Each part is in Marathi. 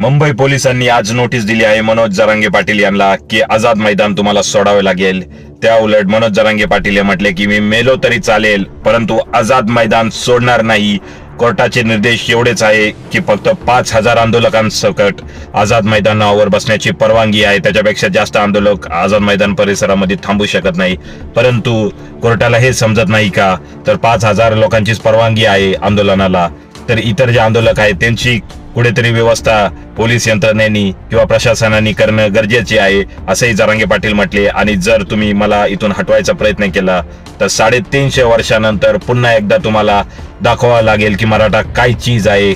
मुंबई पोलिसांनी आज नोटीस दिली आहे मनोज जरांगे पाटील यांना की आझाद मैदान तुम्हाला सोडावे लागेल. त्या उलट मनोज जरांगे पाटील हे म्हटले की मी मेलो तरी चालेल परंतु आझाद मैदान सोडणार नाही. कोर्टाचे निर्देश एवढेच आहे की फक्त पाच हजार आंदोलकांसकट आझाद मैदानावर बसण्याची परवानगी आहे. त्याच्यापेक्षा जास्त आंदोलक आझाद मैदान परिसरामध्ये थांबू शकत नाही. परंतु कोर्टाला हे समजत नाही का? तर पाच हजार लोकांचीच परवानगी आहे आंदोलनाला. तर इतर जे आंदोलक आहेत त्यांची कुठेतरी व्यवस्था पोलीस यंत्रणेनी किंवा प्रशासनाने करणं गरजेचे आहे असंही जरांगे पाटील म्हटले. आणि जर तुम्ही मला इथून हटवायचा प्रयत्न केला तर साडेतीनशे वर्षानंतर पुन्हा एकदा तुम्हाला दाखवावं लागेल की मराठा काय चीज आहे.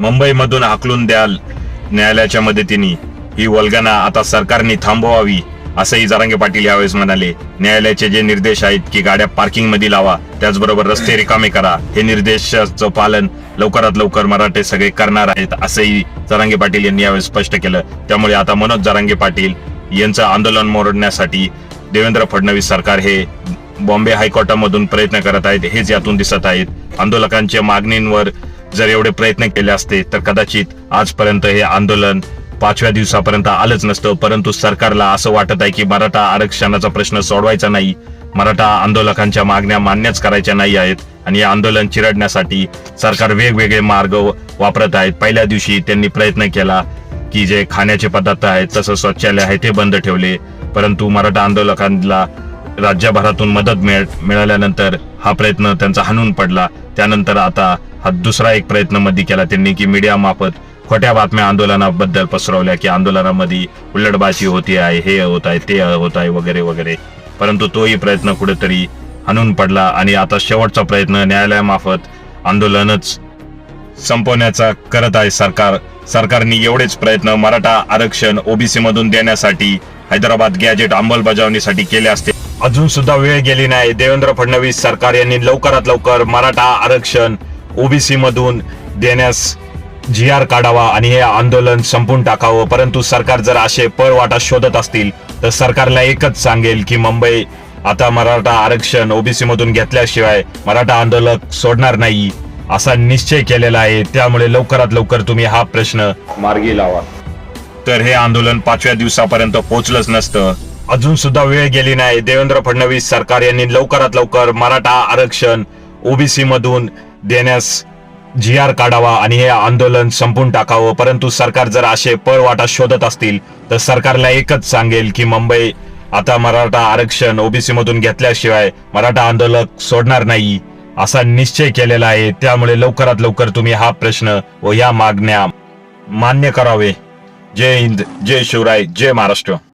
मुंबईमधून हाकलून द्याल न्यायालयाच्या मदतीने. ही वल्गना आता सरकारने थांबवावी. असंही जरांगे पाटील यावेळेस म्हणाले न्यायालयाचे जे निर्देश आहेत की गाड्या पार्किंगमध्ये लावा त्याचबरोबर रस्ते रिकामे करा. हे निर्देशाचं पालन लवकरात लवकर मराठे सगळे करणार आहेत असंही जारांगे पाटील यांनी यावेळेस स्पष्ट केलं. त्यामुळे आता मनोज जारांगे पाटील यांचं आंदोलन मोडण्यासाठी देवेंद्र फडणवीस सरकार हे बॉम्बे हायकोर्टामधून प्रयत्न करत आहेत हेच यातून दिसत आहेत. आंदोलकांच्या मागणींवर जर एवढे प्रयत्न केले असते तर कदाचित आजपर्यंत हे आंदोलन पाचव्या दिवसापर्यंत आलंच नसतं परंतु सरकारला असं वाटत आहे की मराठा आरक्षणाचा प्रश्न सोडवायचा नाही. मराठा आंदोलकांच्या मागण्या मान्यच करायच्या नाही आहेत आणि हे आंदोलन चिरडण्यासाठी सरकार वेगवेगळे मार्ग वापरत आहेत. पहिल्या दिवशी त्यांनी प्रयत्न केला की जे खाण्याचे पदार्थ आहेत तसं शौचालय आहे ते बंद ठेवले. परंतु मराठा आंदोलकांना राज्यभरातून मदत मिळ मिळाल्यानंतर हा प्रयत्न त्यांचा हाणून पडला. त्यानंतर आता हा दुसरा एक प्रयत्नमध्ये केला त्यांनी की मीडिया मार्फत खोट्या बातम्या आंदोलनाबद्दल पसरवल्या की आंदोलनामध्ये उल्लडबाजी होती आहे हे होत आहे ते होत आहे वगैरे वगैरे. परंतु तोही प्रयत्न कुठेतरी हाणून पडला आणि आता शेवटचा प्रयत्न न्यायालयामार्फत आंदोलनच संपवण्याचा करत आहे सरकार. सरकारने एवढेच प्रयत्न मराठा आरक्षण ओबीसी मधून देण्यासाठी हैदराबाद गॅजेट अंमलबजावणीसाठी केले असते. अजून सुद्धा वेळ गेली नाही. देवेंद्र फडणवीस सरकार यांनी लवकरात लवकर मराठा आरक्षण ओबीसी मधून देण्यास जी आर काढावा आणि हे आंदोलन संपून टाकावं. परंतु सरकार जर असे पळवाटा शोधत असतील तर सरकारला एकच सांगेल की मुंबई आता मराठा आरक्षण ओबीसी मधून घेतल्याशिवाय मराठा आंदोलक सोडणार नाही असा निश्चय केलेला आहे. त्यामुळे लवकरात लवकर तुम्ही हा प्रश्न मार्गी लावा. तर हे आंदोलन पाचव्या दिवसापर्यंत पोहोचलंच नसतं. अजून सुद्धा वेळ गेली नाही. देवेंद्र फडणवीस सरकार यांनी लवकरात लवकर मराठा आरक्षण ओबीसी मधून देण्यास जी आर काढावा आणि हे आंदोलन संपून टाकावं. परंतु सरकार जर असे पळवाटा शोधत असतील तर सरकारला एकच सांगेल की मुंबई आता मराठा आरक्षण ओबीसी मधून घेतल्याशिवाय मराठा आंदोलक सोडणार नाही असा निश्चय केलेला आहे. त्यामुळे लवकरात लवकर तुम्ही हा प्रश्न व या मागण्या मान्य करावे. जय हिंद जय शिवराय जय महाराष्ट्र.